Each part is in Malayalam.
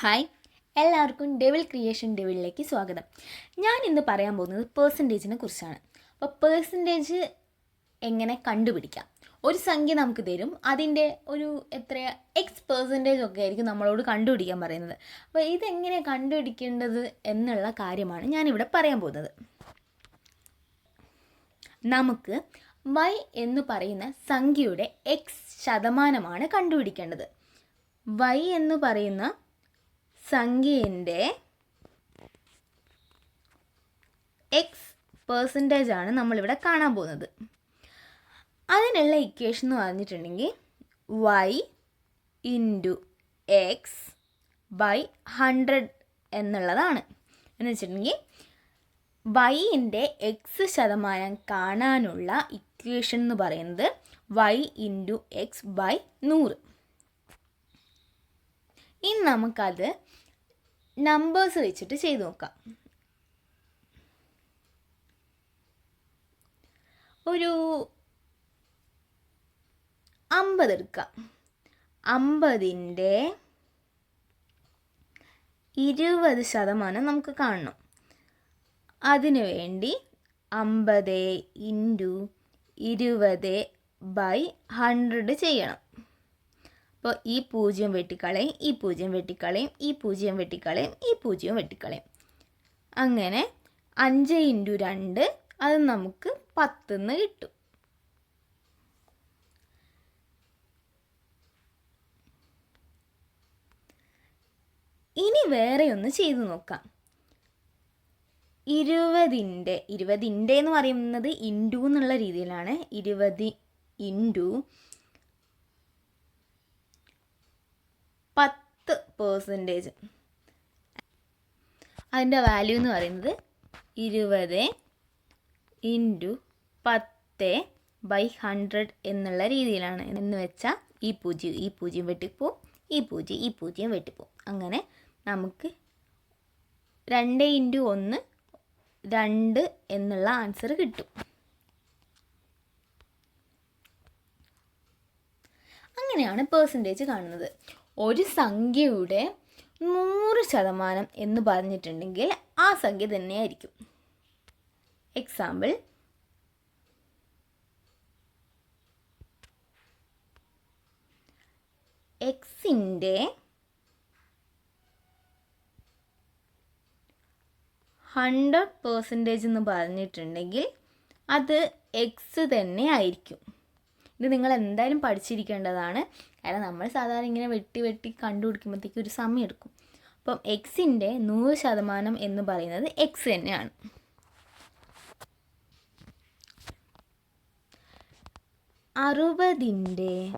ഹായ്. എല്ലാവർക്കും ഡെവിൾ ക്രിയേഷൻ ഡെവിളിലേക്ക് സ്വാഗതം. ഞാൻ ഇന്ന് പറയാൻ പോകുന്നത് പേഴ്സന്റേജിനെ കുറിച്ചാണ്. അപ്പോൾ പേഴ്സന്റേജ് എങ്ങനെ കണ്ടുപിടിക്കാം? ഒരു സംഖ്യ നമുക്ക് തരും. അതിന്റെ ഒരു എത്ര എക്സ് പേഴ്സന്റേജ് ഒക്കെ ആയിരിക്കും നമ്മളോട് കണ്ടുപിടിക്കാൻ പറയുന്നത്. അപ്പോൾ ഇതെങ്ങനെ കണ്ടുപിടിക്കേണ്ടത് എന്നുള്ള കാര്യമാണ് ഞാനിവിടെ പറയാൻ പോകുന്നത്. നമുക്ക് വൈ എന്ന് പറയുന്ന സംഖ്യയുടെ എക്സ് ശതമാനമാണ് കണ്ടുപിടിക്കേണ്ടത്. വൈ എന്ന് പറയുന്ന സംഖ്യേന്റെ എക്സ് പേഴ്സന്റേജ് ആണ് നമ്മളിവിടെ കാണാൻ പോകുന്നത്. അതിനുള്ള ഇക്വേഷൻ എന്ന് പറഞ്ഞിട്ടുണ്ടെങ്കിൽ y into x by hundred എന്നുള്ളതാണ്. എന്ന് വെച്ചിട്ടുണ്ടെങ്കിൽ വൈന്റെ എക്സ് ശതമാനം കാണാനുള്ള ഇക്വേഷൻ എന്ന് പറയുന്നത് വൈ ഇന്റു എക്സ് ബൈ നൂറ്. ഇനി നമുക്കത് നമ്പേഴ്സ് വെച്ചിട്ട് ചെയ്ത് നോക്കാം. ഒരു അമ്പത് എടുക്കാം. അമ്പതിന്റെ ഇരുപത് ശതമാനം നമുക്ക് കാണണം. അതിനു വേണ്ടി അമ്പത് ഇന്റു ഇരുപത് ബൈ ഹൺഡ്രഡ് ചെയ്യണം. അപ്പോൾ ഈ പൂജ്യം വെട്ടിക്കളയും ഈ പൂജ്യം വെട്ടിക്കളയും ഈ പൂജ്യം വെട്ടിക്കളയും ഈ പൂജ്യം വെട്ടിക്കളയും. അങ്ങനെ അഞ്ച് ഇന്റു രണ്ട് അത് നമുക്ക് പത്തുനിന്ന് കിട്ടും. ഇനി വേറെ ഒന്ന് ചെയ്തു നോക്കാം. ഇരുപതിന്റെ ഇരുപതിന്റെ എന്ന് പറയുന്നത് ഇന്റു എന്നുള്ള രീതിയിലാണ്. ഇരുപത് ഇന്റു പത്ത് പേഴ്സന്റേജ് അതിന്റെ വാല്യൂ എന്ന് പറയുന്നത് ഇരുപത് ഇന്റു പത്ത് ബൈ ഹൺഡ്രഡ് എന്നുള്ള രീതിയിലാണ്. എന്ന് വെച്ചാൽ ഈ പൂജ്യം ഈ പൂജ്യം വെട്ടിപ്പോവും ഈ പൂജ്യം ഈ പൂജ്യം വെട്ടിപ്പോവും. അങ്ങനെ നമുക്ക് രണ്ട് ഇന്റു ഒന്ന് രണ്ട് എന്നുള്ള ആൻസർ കിട്ടും. അങ്ങനെയാണ് പേഴ്സന്റേജ് കാണുന്നത്. ഒരു സംഖ്യയുടെ നൂറ് ശതമാനം എന്ന് പറഞ്ഞിട്ടുണ്ടെങ്കിൽ ആ സംഖ്യ തന്നെയായിരിക്കും. എക്സാമ്പിൾ എക്സിന്റെ ഹൺഡ്രഡ് പേഴ്സന്റേജ് എന്ന് പറഞ്ഞിട്ടുണ്ടെങ്കിൽ അത് എക്സ് തന്നെ ആയിരിക്കും. ഇത് നിങ്ങൾ എന്തായാലും പഠിച്ചിരിക്കേണ്ടതാണ്. കാരണം നമ്മൾ സാധാരണ ഇങ്ങനെ വെട്ടി വെട്ടി കണ്ടുപിടിക്കുമ്പോഴത്തേക്ക് ഒരു സമയം എടുക്കും. അപ്പം എക്സിന്റെ നൂറ് ശതമാനം എന്ന് പറയുന്നത് എക്സ് തന്നെയാണ്. അറുപതിന്റെ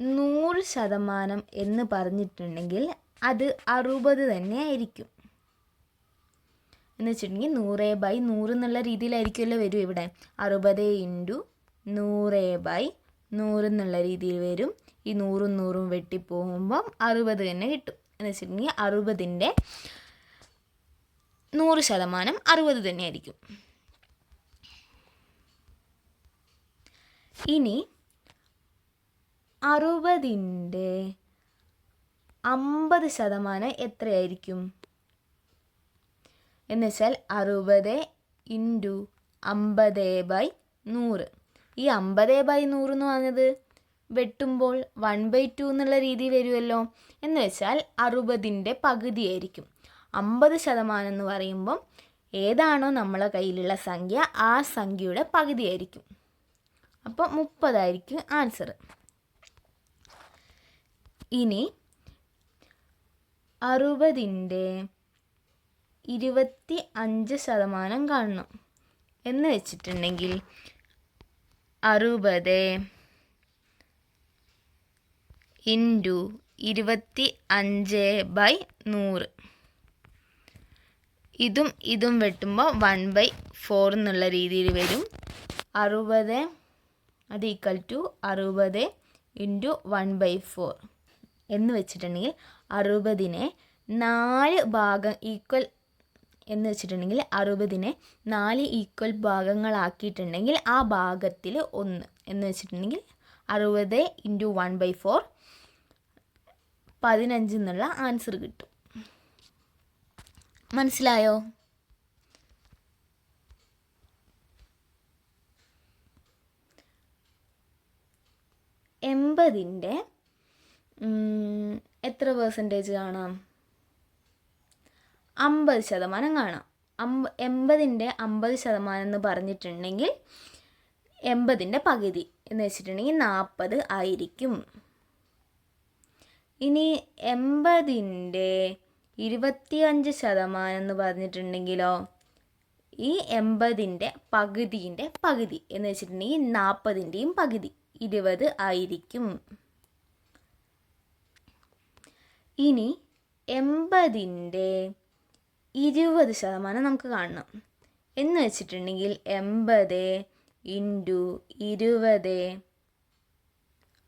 നൂറ് ശതമാനം എന്ന് പറഞ്ഞിട്ടുണ്ടെങ്കിൽ അത് അറുപത് തന്നെ ആയിരിക്കും. എന്ന് വെച്ചിട്ടുണ്ടെങ്കിൽ നൂറ് ബൈ നൂറ് എന്നുള്ള രീതിയിലായിരിക്കുമല്ലോ വരും ഇവിടെ. അറുപത് ഇന്റു നൂറ് ബൈ നൂറ് എന്നുള്ള രീതിയിൽ വരും. ഈ നൂറും നൂറും വെട്ടിപ്പോകുമ്പം അറുപത് തന്നെ കിട്ടും. എന്ന് വെച്ചിട്ടുണ്ടെങ്കിൽ അറുപതിന്റെ നൂറ് ശതമാനം അറുപത് തന്നെയായിരിക്കും ഇനി അറുപതിന്റെ അമ്പത് ശതമാനം എത്രയായിരിക്കും? എന്ന് വെച്ചാൽ അറുപത് ഇന്റു അമ്പത് ബൈ നൂറ്. ഈ അമ്പത് ബൈ നൂറ് എന്ന് പറഞ്ഞത്? വെട്ടുമ്പോൾ വൺ ബൈ ടു എന്നുള്ള രീതി വരുമല്ലോ എന്ന് വെച്ചാൽ അറുപതിന്റെ പകുതിയായിരിക്കും. അമ്പത് ശതമാനം എന്ന് പറയുമ്പം ഏതാണോ നമ്മളെ കയ്യിലുള്ള സംഖ്യ ആ സംഖ്യയുടെ പകുതിയായിരിക്കും. അപ്പോൾ മുപ്പതായിരിക്കും ആൻസർ ഇനി അറുപതിന്റെ ഇരുപത്തി അഞ്ച് ശതമാനം കാണണം. എന്ന് വെച്ചിട്ടുണ്ടെങ്കിൽ അറുപത്. ഇന്റു ഇരുപത്തി അഞ്ച് ബൈ നൂറ്. ഇതും ഇതും വെട്ടുമ്പോൾ വൺ ബൈ ഫോർ എന്നുള്ള രീതിയിൽ വരും. അറുപത് അത് ഈക്വൽ ടു അറുപത് ഇന്റു വൺ ബൈ ഫോർ. എന്ന് വെച്ചിട്ടുണ്ടെങ്കിൽ അറുപതിനെ നാല് ഭാഗം ഈക്വൽ എന്ന് വെച്ചിട്ടുണ്ടെങ്കിൽ അറുപതിനെ നാല് ഈക്വൽ ഭാഗങ്ങളാക്കിയിട്ടുണ്ടെങ്കിൽ ആ ഭാഗത്തിൽ ഒന്ന് എന്ന് വെച്ചിട്ടുണ്ടെങ്കിൽ അറുപത് ഇന്റു വൺ ബൈ ഫോർ പതിനഞ്ച് എന്നുള്ള ആൻസർ കിട്ടും. മനസ്സിലായോ? എൺപതിന്റെ എത്ര പേഴ്സന്റേജ് കാണാം? അമ്പത് ശതമാനം കാണാം. അമ്പ എൺപതിന്റെ അമ്പത് ശതമാനം എന്ന് പറഞ്ഞിട്ടുണ്ടെങ്കിൽ എൺപതിന്റെ പകുതി എന്ന് വെച്ചിട്ടുണ്ടെങ്കിൽ നാൽപ്പത് ആയിരിക്കും. ഇനി എൺപതിന്റെ ഇരുപത്തി അഞ്ച് ശതമാനം എന്ന് പറഞ്ഞിട്ടുണ്ടെങ്കിലോ ഈ എൺപതിന്റെ പകുതിന്റെ പകുതി എന്ന് വെച്ചിട്ടുണ്ടെങ്കിൽ നാൽപ്പതിന്റെയും പകുതി ഇരുപത് ആയിരിക്കും. ഇനി എൺപതിന്റെ ഇരുപത് ശതമാനം നമുക്ക് കാണണം. എന്ന് വെച്ചിട്ടുണ്ടെങ്കിൽ എൺപത് ഇന്റു ഇരുപത്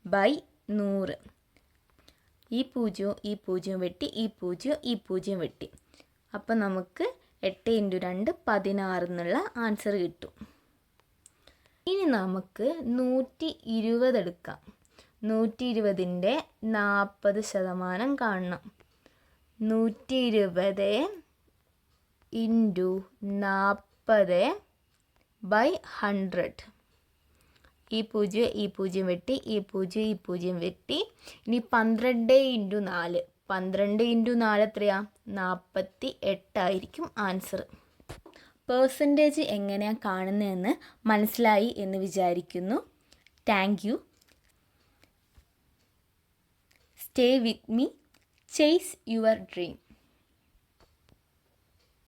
ബൈ നൂറ്. ഈ പൂജ്യവും ഈ പൂജ്യവും വെട്ടി ഈ പൂജ്യവും ഈ പൂജ്യവും വെട്ടി. അപ്പം നമുക്ക് എട്ട് ഇന്റു രണ്ട് പതിനാറ് എന്നുള്ള ആൻസർ കിട്ടും. ഇനി നമുക്ക് നൂറ്റി ഇരുപത് എടുക്കാം. നൂറ്റി ഇരുപതിന്റെ നാൽപ്പത് ശതമാനം കാണണം. നൂറ്റി ഇരുപത് ഇന്റു നാൽപ്പത് ബൈ ഹൺഡ്രഡ്. ഈ പൂജ്യം ഈ പൂജ്യം വെട്ടി ഈ പൂജ്യം ഈ പൂജ്യം വെട്ടി. ഇനി പന്ത്രണ്ട് ഇന്റു നാല്. പന്ത്രണ്ട് ഇന്റു നാല് എത്രയാ? നാൽപ്പത്തി എട്ടായിരിക്കും ആൻസർ. പേഴ്സന്റേജ് എങ്ങനെയാണ് കാണുന്നതെന്ന് മനസ്സിലായി എന്ന് വിചാരിക്കുന്നു. Thank you. Stay with me. Chase your dream.